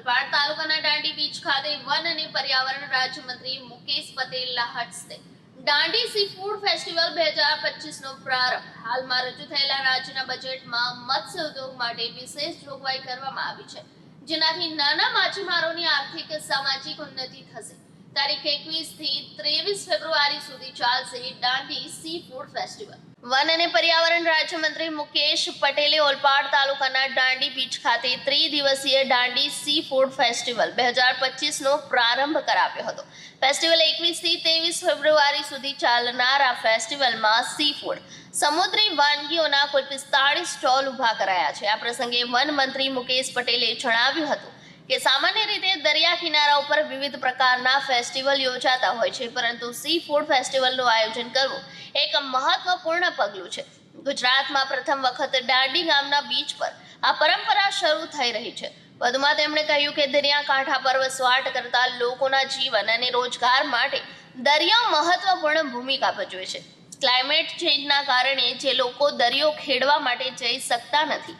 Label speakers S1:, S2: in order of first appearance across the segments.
S1: ઓલપાડ તાલુકાના દાંડી બીચ ખાતે વન અને પર્યાવરણ રાજ્યમંત્રી મુકેશ પટેલના હસ્તે દાંડી સી ફૂડ ફેસ્ટિવલ બે હજાર પચીસનો પ્રારંભ. હાલમાં રજૂ થયેલા રાજ્યના બજેટમાં મત્સ્ય ઉદ્યોગ માટે વિશેષ જોગવાઈ કરવામાં આવી છે, જેનાથી નાના માછીમારોની આર્થિક સામાજિક ઉન્નતિ થશે. તારીખ એકવીસથી ત્રેવીસ ફેબ્રુઆરી સુધી ચાલશે દાંડી સી ફૂડ ફેસ્ટિવલ વન અને પર્યાવરણ રાજ્યમંત્રી મુકેશ પટેલે ઓલપાડ તાલુકાના દાંડી બીચ ખાતે ત્રિદિવસીય દાંડી સી ફૂડ ફેસ્ટિવલ બે હજાર પચીસનો પ્રારંભ કરાવ્યો હતો. ફેસ્ટિવલ એકવીસથી ત્રેવીસ ફેબ્રુઆરી સુધી ચાલનાર આ ફેસ્ટિવલમાં સી ફૂડ સમુદ્રી વાનગીઓના કુલ પિસ્તાળીસ સ્ટોલ ઊભા કરાયા છે. આ પ્રસંગે વન મંત્રી મુકેશ પટેલે જણાવ્યું હતું કે સામાન્ય રીતે દરિયા કિનારા ઉપર વિવિધ પ્રકારના ફેસ્ટિવલ યોજાતા હોય છે, પરંતુ સી ફૂડ ફેસ્ટિવલનું આયોજન કરવું એક મહત્વપૂર્ણ પગલું છે. ગુજરાતમાં પ્રથમ વખત દાંડી ગામના બીચ પર આ પરંપરા શરૂ થઈ રહી છે. વધુમાં તેમણે કહ્યું કે દરિયાકાંઠા પર વસવાટ કરતા લોકોના જીવન અને રોજગાર માટે દરિયો મહત્વપૂર્ણ ભૂમિકા ભજવે છે. ક્લાઇમેટ ચેન્જના કારણે જે લોકો દરિયો ખેડવા માટે જઈ શકતા નથી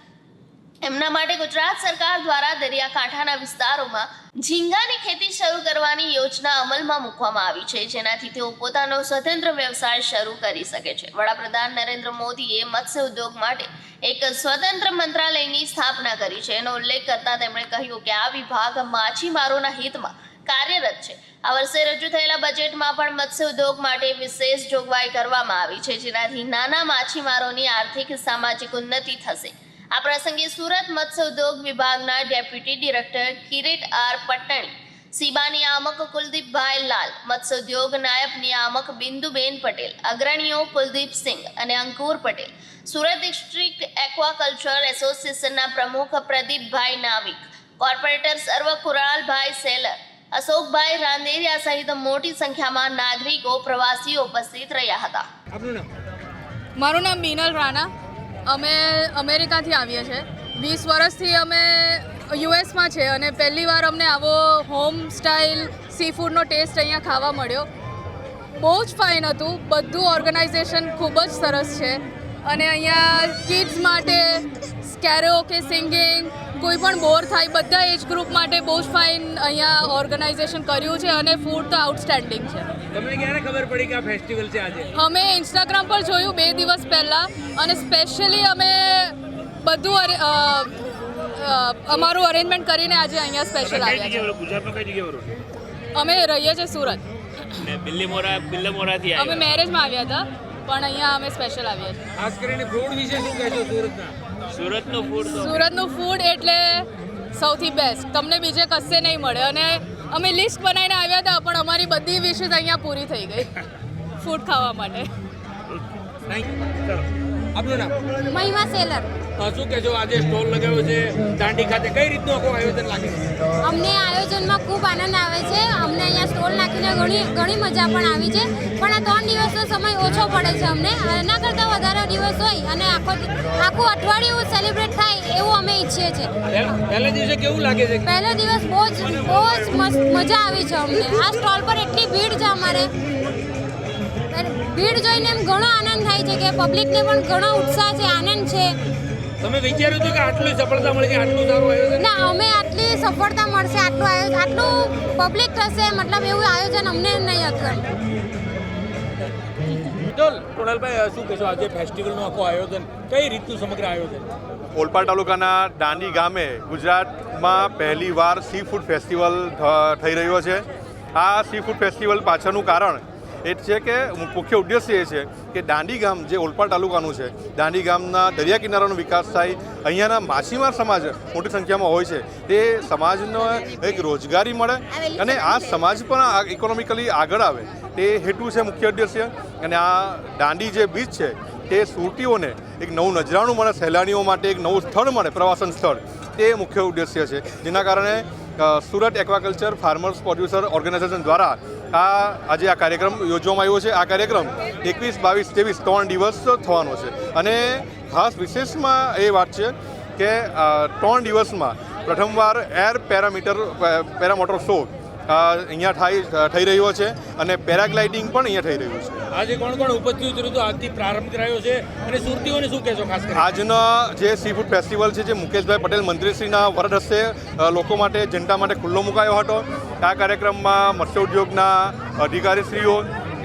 S1: એમના માટે ગુજરાત સરકાર દ્વારા દરિયાકાંઠાના વિસ્તારોમાં ઝીંગાની ખેતી શરૂ કરવાની યોજના અમલમાં મૂકવામાં આવી છે. જેનાથી તેઓ પોતાનો સ્વતંત્ર વ્યવસાય શરૂ કરી શકે છે. વડાપ્રધાન નરેન્દ્ર મોદીએ મત્સ્ય ઉદ્યોગ માટે એક સ્વતંત્ર મંત્રાલયની સ્થાપના કરી છે. એનો ઉલ્લેખ કરતા તેમણે કહ્યું કે આ વિભાગ માછીમારોના હિતમાં કાર્યરત છે. આ વર્ષે રજૂ થયેલા બજેટમાં પણ મત્સ્ય ઉદ્યોગ માટે વિશેષ જોગવાઈ કરવામાં આવી છે. જેનાથી નાના માછીમારોની આર્થિક, સામાજિક ઉન્નતિ થશે. આ પ્રસંગે સુરત મત્સ્ય ઉદ્યોગ વિભાગના deputy director Kirit R Pattani Sheeba નિયામક કુલદીપભાઈ લાલ મત્સ્ય ઉદ્યોગ નાયબ નિયામક બિંદુબેન પટેલ અગ્રણીઓ કુલદીપ સિંહ અને અંકુર પટેલ સુરત ડિસ્ટ્રિક્ટ એક્વાકલ્ચર એસોસિએશનના પ્રમુખ પ્રદીપભાઈ નાવિક કોર્પોરેટર સર્વ કુરાલભાઈ સેલર અશોકભાઈ રાંદેરિયા સહિત મોટી સંખ્યામાં નાગરિકો પ્રવાસીઓ ઉપસ્થિત રહ્યા હતા.
S2: મારું નામ મીનલ રાણા. અમે અમેરિકાથી આવીએ છીએ. વીસ વર્ષથી અમે યુએસમાં છે અને પહેલી વાર અમને આવો હોમ સ્ટાઇલ સી ફૂડનો ટેસ્ટ અહીંયા ખાવા મળ્યો. બહુ જ ફાઇન હતું. બધું ઓર્ગેનાઇઝેશન ખૂબ જ સરસ છે. અને અહીંયા કિડ્સ માટે સ્કેરો કે સિંગિંગ, કોઈ પણ બોર થાય, બધા એજ ગ્રુપ માટે બહુ જ ફાઇન અહીંયા ઓર્ગેનાઇઝેશન કર્યું છે અને ફૂડ તો આઉટસ્ટેન્ડિંગ છે.
S3: તમને ક્યારે ખબર પડી કે આ ફેસ્ટિવલ છે આજે?
S2: અમે ઇન્સ્ટાગ્રામ પર જોયું બે દિવસ પહેલાં અને સ્પેશિયલી અમે બધું અમારું અરેન્જમેન્ટ કરીને આજે અહીંયા સ્પેશિયલ આવ્યા
S4: ગુજરાતમાં કઈ જગ્યાએ
S2: અમે રહીએ છીએ સુરત.
S4: ને બિલ્લીમોરા બિલ્લીમોરાથી
S2: અમે મેરેજમાં આવ્યા હતા પણ અહીંયા અમે સ્પેશિયલ આવ્યા છીએ.
S3: ખાસ કરીને ફૂડ વિશે શું કહેશો સુરતના?
S4: સુરતનું ફૂડ
S2: સુરતનું ફૂડ એટલે સૌથી બેસ્ટ તમને બીજે કશે નહીં મળે. અને અમે લિસ્ટ બનાવીને આવ્યા હતા, પણ અમારી બધી વિશેષ અહીંયા પૂરી થઈ ગઈ. ફૂડ ખાવા માટે.
S3: થેન્ક ચલો આપનું નામ?
S5: મહિમા સેલર.
S3: શું જો આજે સ્ટોલ લગાવ્યો છે. દાંડી ખાતે કઈ રીતનું આખું આયોજન લાગે છે?
S5: અમને આયોજનમાં ખૂબ આનંદ આવે છે. અમને અહીંયા સ્ટોલ નાખીને ઘણી ઘણી મજા પણ આવી છે. પણ આ ત્રણ દિવસનો સમય ઓછો પડે છે અમને. એના કરતાં વધારે દિવસ હોય અને આખો આખું અઠવાડિયું સેલિબ્રેટ થાય એવું અમે ઈચ્છીએ છીએ.
S3: પહે- પહેલા દિવસે કેવું લાગે છે?
S5: પહેલો દિવસ બહુ જ બહુ જ મસ્ત મજા આવી છે અમને. આ સ્ટોલ પર એટલી ભીડ છે અમારે. ભીડ જોઈને એમ ઘણો આનંદ થાય છે કે પબ્લિકને પણ ઘણો ઉત્સાહ છે આનંદ છે.
S3: તમે વિચાર્યું હતું કે આટલી સફળતા મળી આટલું સારું આયોજન?
S5: ના અમે આટલી સફળતા મળશે આટલું આયોજન આટલું પબ્લિક થશે મતલબ એવું આયોજન અમને નહીં હતું.
S3: ચલ ટોનલભાઈ શું કહેશો આજે ફેસ્ટિવલનું આખું આયોજન? કઈ રીતનું સમગ્ર આયોજન?
S6: ઓલપાડ તાલુકાના દાંડી ગામે ગુજરાતમાં પહેલીવાર સી ફૂડ ફેસ્ટિવલ થઈ રહ્યો છે. આ સી ફૂડ ફેસ્ટિવલ પાછળનું કારણ એ છે કે મુખ્ય ઉદ્દેશ્ય એ છે કે દાંડી ગામ જે ઓલપાડ તાલુકાનું છે, દાંડી ગામના દરિયા કિનારાનો વિકાસ થાય. અહીંયાના માછીમાર સમાજ મોટી સંખ્યામાં હોય છે. તે સમાજનો એક રોજગારી મળે અને આ સમાજ પણ ઇકોનોમિકલી આગળ આવે. તે હેતુ છે મુખ્ય ઉદ્દેશ્ય. અને આ દાંડી જે બીચ છે, તે સુરતીઓને એક નવું નજરાણું મળે, સહેલાણીઓ માટે એક નવું સ્થળ મળે, પ્રવાસન સ્થળ. તે મુખ્ય ઉદ્દેશ્ય છે. જેના કારણે Surat aquaculture farmers producer organisation દ્વારા આ આજે આ કાર્યક્રમ યોજવામાં આવ્યો છે. આ કાર્યક્રમ એકવીસ બાવીસ ત્રેવીસ ત્રણ દિવસ થવાનો છે. અને ખાસ વિશેષમાં એ વાત છે કે ત્રણ દિવસમાં પ્રથમવાર એર પેરામીટર પેરામોટર શો અહીંયા થાય થઈ રહ્યો છે અને પેરાગ્લાઇડિંગ પણ અહીંયા થઈ રહ્યું છે.
S3: આજે કોણ કોણ ઉપસ્થિત રહ્યું આજથી પ્રારંભ કરાયો છે. અને સુરતીઓને શું કહેશો ખાસ
S6: આજનો જે સી ફૂડ ફેસ્ટિવલ છે જે મુકેશભાઈ પટેલ મંત્રીશ્રીના વરદ હસ્તે લોકો માટે જનતા માટે ખુલ્લો મુકાયો હતો. આ કાર્યક્રમમાં મત્સ્ય ઉદ્યોગના અધિકારીશ્રીઓ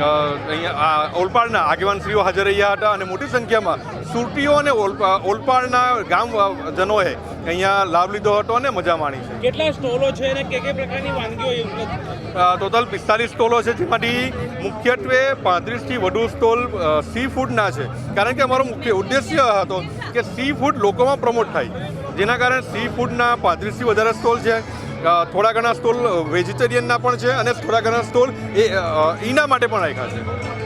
S6: અહીંયા ઓલપાડના આગેવાનશ્રીઓ હાજર રહ્યા હતા અને મોટી સંખ્યામાં સુરતીઓ અને ઓલપા ઓલપાડના ગામજનોએ અહીંયા લાભ લીધો હતો અને મજા માણી છે.
S3: કેટલા સ્ટોલો છે અને કે કે પ્રકારની વાનગીઓ
S6: ટોટલ પિસ્તાલીસ સ્ટોલો છે જેમાંથી મુખ્યત્વે પાંત્રીસથી વધુ સ્ટોલ સી ફૂડના છે. કારણ કે અમારો મુખ્ય ઉદ્દેશ્ય હતો કે સી ફૂડ લોકોમાં પ્રમોટ થાય. જેના કારણે સી ફૂડના પાંત્રીસથી વધારે સ્ટોલ છે. થોડા ઘણા સ્ટોલ વેજીટેરિયનના પણ છે અને થોડા ઘણા સ્ટોલ એ ઈના માટે પણ રાખ્યા છે.